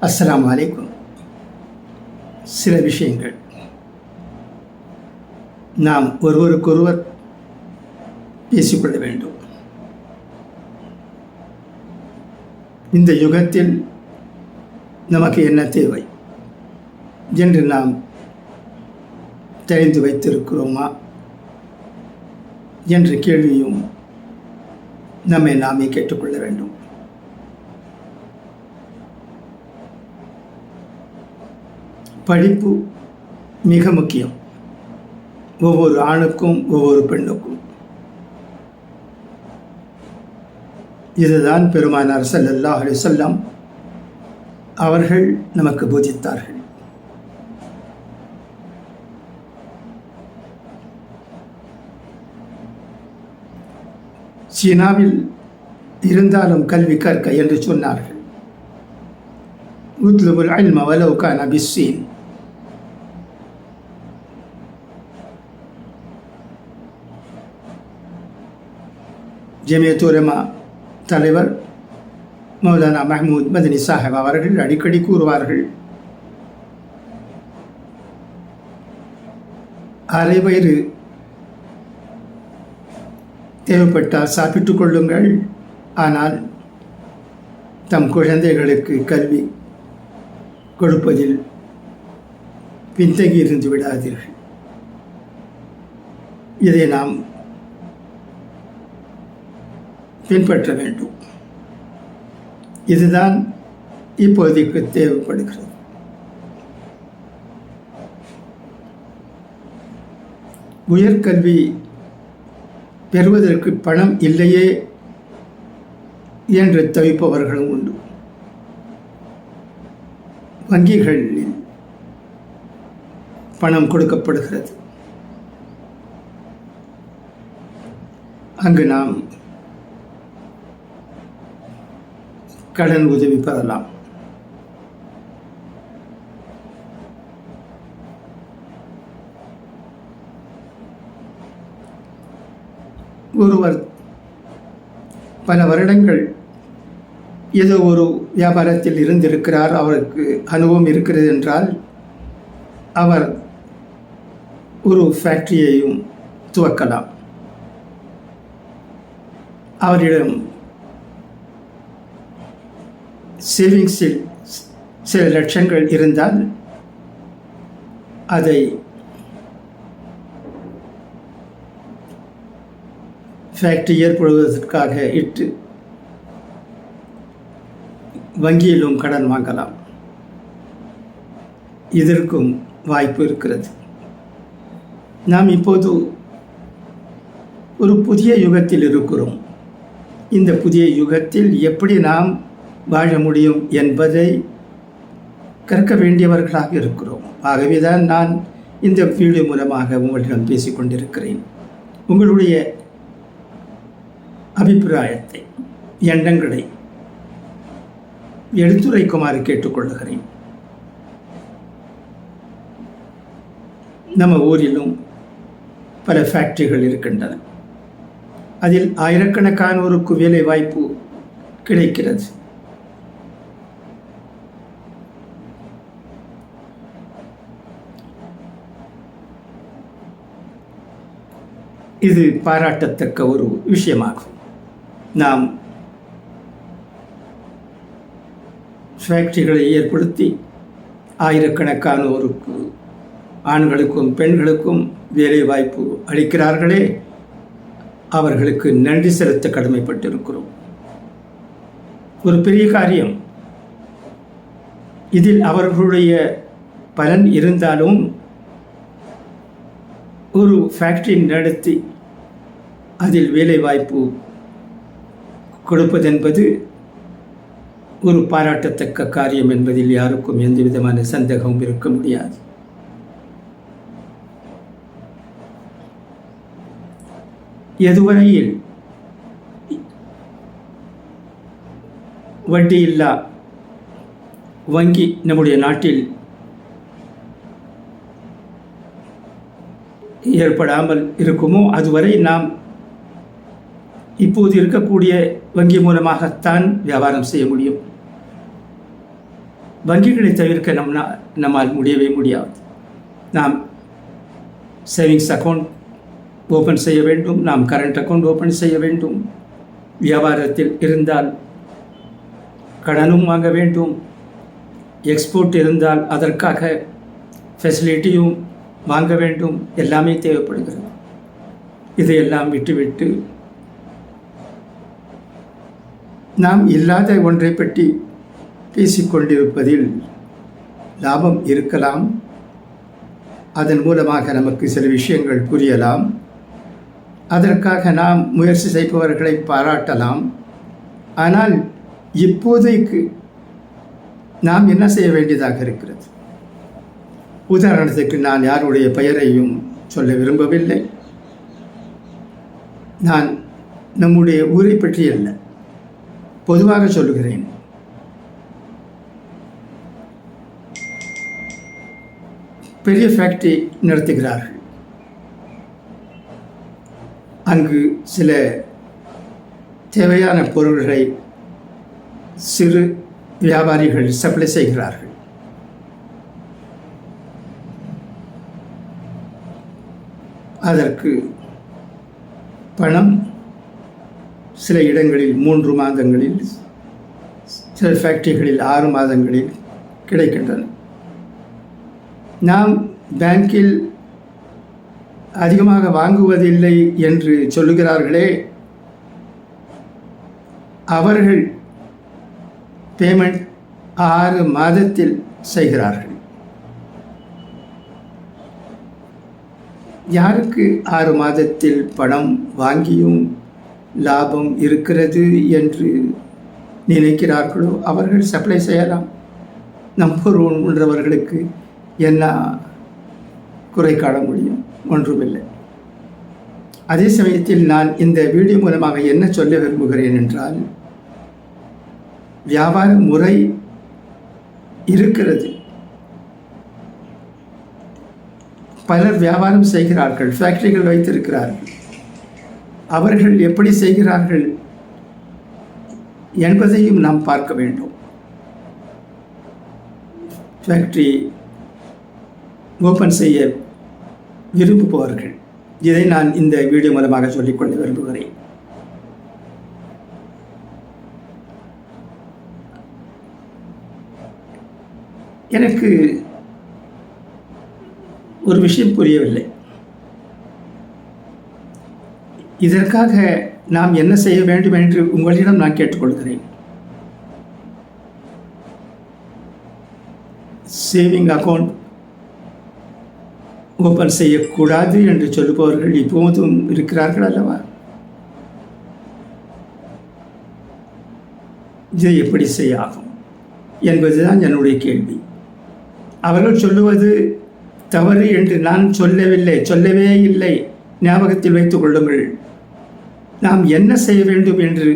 அஸ்லாம் வலைக்கும் சில விஷயங்கள். நாம் ஒருவருக்கொருவர் பேசிக்கொள்ள வேண்டும். இந்த யுகத்தில் நமக்கு என்ன தேவை? என்று நாம் தெரிந்து வைத்திருக்கிறோமா? என்ற கேள்வியும் நம்மை நாமே கேட்டுக்கொள்ள வேண்டும். படிப்பு மிக முக்கியம். ஒவ்வொரு ஆணுக்கும் ஒவ்வொரு பெண்ணுக்கும். இதுதான் பெருமானார் சல்லல்லாஹ் அலைஹி அவர்கள் நமக்கு போதித்தார்கள். சீனாவில் இருந்தாலும் கல்வி கற்க என்று சொன்னார்கள். உத்லுபுல் இல்ம வலவு பிஸ்ஸீன் தலைவர் மௌலானா மஹமூத் மதனி சாஹிப் அவர்கள் அடிக்கடி கூறுவார்கள். அரை வயிறு தேவைப்பட்டால் சாப்பிட்டு கொள்ளுங்கள். ஆனால் தம் குழந்தைகளுக்கு கல்வி கொடுப்பதில் பின்தங்கி இருந்து விடாதீர்கள். இதை நாம் பின்பற்ற வேண்டும். இதுதான் இப்போதைக்கு தேவைப்படுகிறது. உயர்கல்வி பெறுவதற்கு பணம் இல்லையே என்று தவிப்பவர்களும் உண்டு. வங்கிகளில் பணம் கொடுக்கப்படுகிறது. அங்கு நாம் கடன் உதவி பெறலாம். ஒருவர் பல வருடங்கள் ஏதோ ஒரு வியாபாரத்தில் இருந்திருக்கிறார் அவருக்கு அனுபவம் இருக்கிறது என்றால் அவர் ஒரு ஃபேக்டரியையும் துவக்கலாம். அவரிடம் சேவிங்ஸில் சில லட்சங்கள் இருந்தால் அதை ஃபேக்டரி ஏற்படுவதற்காக இட்டு வங்கியிலும் கடன் வாங்கலாம். இதற்கும் வாய்ப்பு இருக்கிறது. நாம் இப்போது ஒரு புதிய யுகத்தில் இருக்கிறோம். இந்த புதிய யுகத்தில் எப்படி நாம் வாழ முடியும் என்பதை கற்க வேண்டியவர்களாக இருக்கிறோம். ஆகவே தான் நான் இந்த வீடியோ மூலமாக உங்களிடம் பேசிக்கொண்டிருக்கிறேன் உங்களுடைய அபிப்பிராயத்தை எண்ணங்களை எடுத்துரைக்குமாறு கேட்டுக்கொள்கிறேன். நம்ம ஊரிலும் பல ஃபேக்டரிகள் இருக்கின்றன. அதில் ஆயிரக்கணக்கானோருக்கு வேலை வாய்ப்பு கிடைக்கிறது. இது பாராட்டத்தக்க ஒரு விஷயமாகும். நாம் ஃபேக்டரிகளை ஏற்படுத்தி ஆயிரக்கணக்கானோருக்கு ஆண்களுக்கும் பெண்களுக்கும் வேலைவாய்ப்பு அளிக்கிறார்களே அவர்களுக்கு நன்றி செலுத்த கடமைப்பட்டிருக்கிறோம். ஒரு பெரிய காரியம். இதில் அவர்களுடைய பலன் இருந்தாலும் ஒரு ஃபேக்ட்ரி நடத்தி அதில் வேலைவாய்ப்பு கொடுப்பதென்பது ஒரு பாராட்டத்தக்க காரியம் என்பதில் யாருக்கும் எந்த விதமான சந்தேகமும் இருக்க முடியாது. எதுவரையில் வட்டியில்லா வங்கி நம்முடைய நாட்டில் ஏற்படாமல் இருக்குமோ? அதுவரை நாம் இப்போது இருக்கக்கூடிய வங்கி மூலமாகத்தான் வியாபாரம் செய்ய முடியும். வங்கிகளை தவிர்க்க நம் நம்மால் முடியவே முடியாது. நாம் சேவிங்ஸ் அக்கௌண்ட் ஓப்பன் செய்ய வேண்டும். நாம் கரண்ட் அக்கௌண்ட் ஓப்பன் செய்ய வேண்டும். வியாபாரத்தில் இருந்தால் கடனும் வாங்க வேண்டும். எக்ஸ்போர்ட் இருந்தால் அதற்காக ஃபெசிலிட்டியும் வாங்க வேண்டும். எல்லாமே தேவைப்படுகிறது. இதையெல்லாம் விட்டுவிட்டு நாம் இல்லாத ஒன்றை பற்றி பேசிக்கொண்டிருப்பதில் லாபம் இருக்கலாம். அதன் மூலமாக நமக்கு சில விஷயங்கள் புரியலாம். அதற்காக நாம் முயற்சி செய்பவர்களை பாராட்டலாம். ஆனால் இப்போதைக்கு நாம் என்ன செய்ய வேண்டியதாக இருக்கிறது? உதாரணத்துக்கு நான் யாருடைய பெயரையும் சொல்ல விரும்பவில்லை. நான் நம்முடைய ஊரை பற்றி அல்ல பொதுவாக சொல்லுகிறேன். பெரிய ஃபேக்ட்ரி நடத்துகிறார்கள். அங்கு சில தேவையான பொருள்களை சிறு வியாபாரிகள் சப்ளை செய்கிறார்கள். அதற்கு பணம் சில இடங்களில் மூன்று மாதங்களில் சில ஃபேக்ட்ரிகளில் ஆறு மாதங்களில் கிடைக்கின்றன. நாம் பேங்கில் அதிகமாக வாங்குவதில்லை என்று சொல்லுகிறார்களே அவர்கள் பேமெண்ட் ஆறு மாதத்தில் செய்கிறார்கள். யாருக்கு ஆறு மாதத்தில் பணம் வாங்கியும் லாபம் இருக்கிறது என்று நினைக்கிறார்களோ அவர்கள் சப்ளை செய்யலாம். நம்பர் உள்ளவர்களுக்கு என்ன குறை காண முடியும்? ஒன்றுமில்லை. அதே சமயத்தில் நான் இந்த வீடியோ மூலமாக என்ன சொல்ல விரும்புகிறேன் என்றால் வியாபார முறை இருக்கிறது. பலர் வியாபாரம் செய்கிறார்கள் ஃபேக்டரிகள் வைத்திருக்கிறார்கள். அவர்கள் எப்படி செய்கிறார்கள் என்பதையும் நாம் பார்க்க வேண்டும். ஃபேக்ட்ரி ஓப்பன் செய்ய விரும்புபவர்கள். இதை நான் இந்த வீடியோ மூலமாக சொல்லிக்கொள்ள விரும்புகிறேன். எனக்கு ஒரு விஷயம் புரியவில்லை. இதற்காக நாம் என்ன செய்ய வேண்டும் என்று உங்களிடம் நான் கேட்டுக்கொள்கிறேன். சேவிங் அக்கௌண்ட் ஓப்பன் செய்யக்கூடாது என்று சொல்லுபவர்கள் இப்போதும் இருக்கிறார்கள் அல்லவா? இதை எப்படி செய்ய ஆகும்? என்பதுதான் என்னுடைய கேள்வி. அவர்கள் சொல்லுவது தவறு என்று நான் சொல்லவில்லை சொல்லவே இல்லை. ஞாபகத்தில் வைத்துக் கொள்ளுங்கள். நாம் என்ன செய்ய வேண்டும் என்று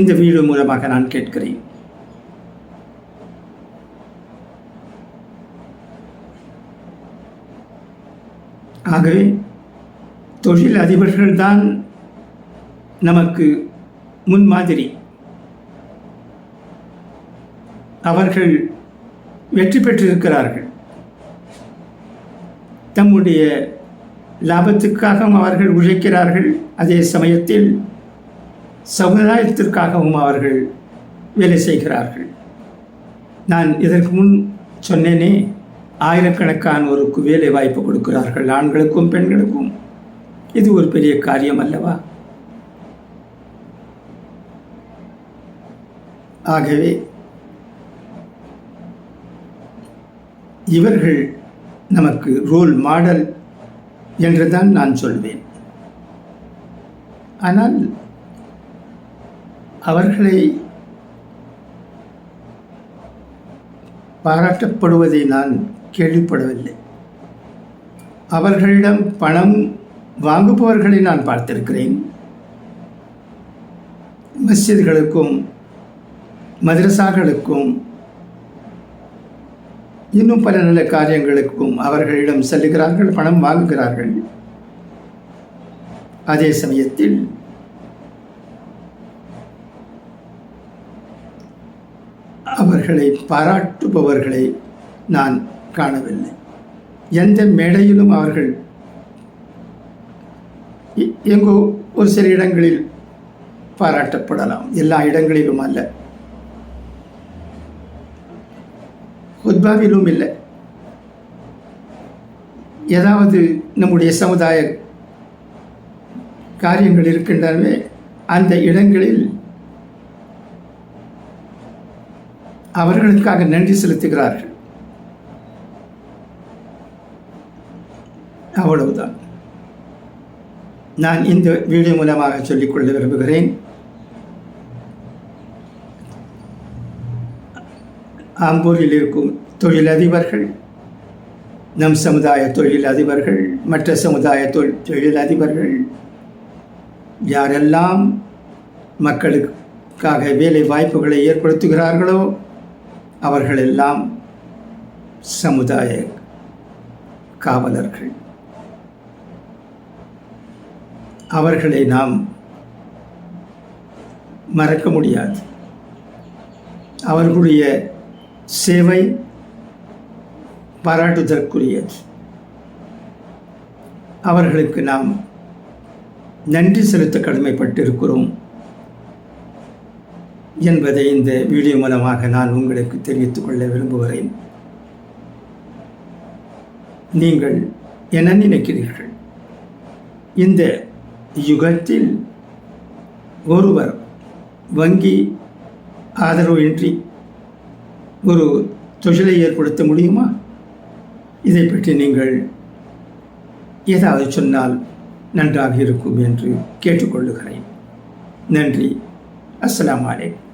இந்த வீடியோ மூலமாக நான் கேட்கிறேன். ஆகவே தொழில் அதிபர்கள்தான் நமக்கு முன்மாதிரி அவர்கள் வெற்றி பெற்றிருக்கிறார்கள். தம்முடைய லாபத்துக்காகவும் அவர்கள் உழைக்கிறார்கள். அதே சமயத்தில் சமுதாயத்திற்காகவும் அவர்கள் வேலை செய்கிறார்கள். நான் இதற்கு முன் சொன்னேனே ஆயிரக்கணக்கானோருக்கு வேலை வாய்ப்பு கொடுக்கிறார்கள் ஆண்களுக்கும் பெண்களுக்கும். இது ஒரு பெரிய காரியம் அல்லவா? ஆகவே இவர்கள் நமக்கு ரோல் மாடல் என்றுதான் நான் சொல்வேன். ஆனால் அவர்களை பாராட்டப்படுவதை நான் கேள்விப்படவில்லை. அவர்களிடம் பணம் வாங்குபவர்களை நான் பார்த்திருக்கிறேன். மஸ்ஜித்களுக்கும் மதரசாக்களுக்கும் இன்னும் பல நல்ல காரியங்களுக்கும் அவர்களிடம் செல்லுகிறார்கள் பணம் வாங்குகிறார்கள். அதே சமயத்தில் அவர்களை பாராட்டுபவர்களை நான் காணவில்லை. எந்த மேடையிலும் அவர்கள் எங்கோ ஒரு சில இடங்களில் பாராட்டப்படலாம். எல்லா இடங்களிலும் அல்ல. உத்பாவிலும் இல்லை. ஏதாவது நம்முடைய சமுதாய காரியங்கள் இருக்கின்றனவே அந்த இடங்களில் அவர்களுக்காக நன்றி செலுத்துகிறார்கள். அவ்வளவுதான். நான் இந்த வீடியோ மூலமாக சொல்லிக்கொள்ள விரும்புகிறேன். ஆம்பூரில் இருக்கும் தொழிலதிபர்கள் நம் சமுதாய தொழிலதிபர்கள் மற்ற சமுதாய தொழில் தொழிலதிபர்கள் யாரெல்லாம் மக்களுக்காக வேலை வாய்ப்புகளை ஏற்படுத்துகிறார்களோ அவர்களெல்லாம் சமுதாய காவலர்கள். அவர்களை நாம் மறக்க முடியாது. அவர்களுடைய சேவை பாராட்டுதற்குரியது. அவர்களுக்கு நாம் நன்றி செலுத்த கடமைப்பட்டிருக்கிறோம் என்பதை இந்த வீடியோ மூலமாக நான் உங்களுக்கு தெரிவித்துக் கொள்ள விரும்புகிறேன். நீங்கள் என்ன நினைக்கிறீர்கள்? இந்த யுகத்தில் ஒருவர் வங்கி ஆதரவு இன்றி ஒரு தொழிலை ஏற்படுத்த முடியுமா? இதை பற்றி நீங்கள் ஏதாவது சொன்னால் நன்றாக இருக்கும் என்று கேட்டுக்கொள்ளுகிறேன். நன்றி. அஸ்லாம் வலைக்கம்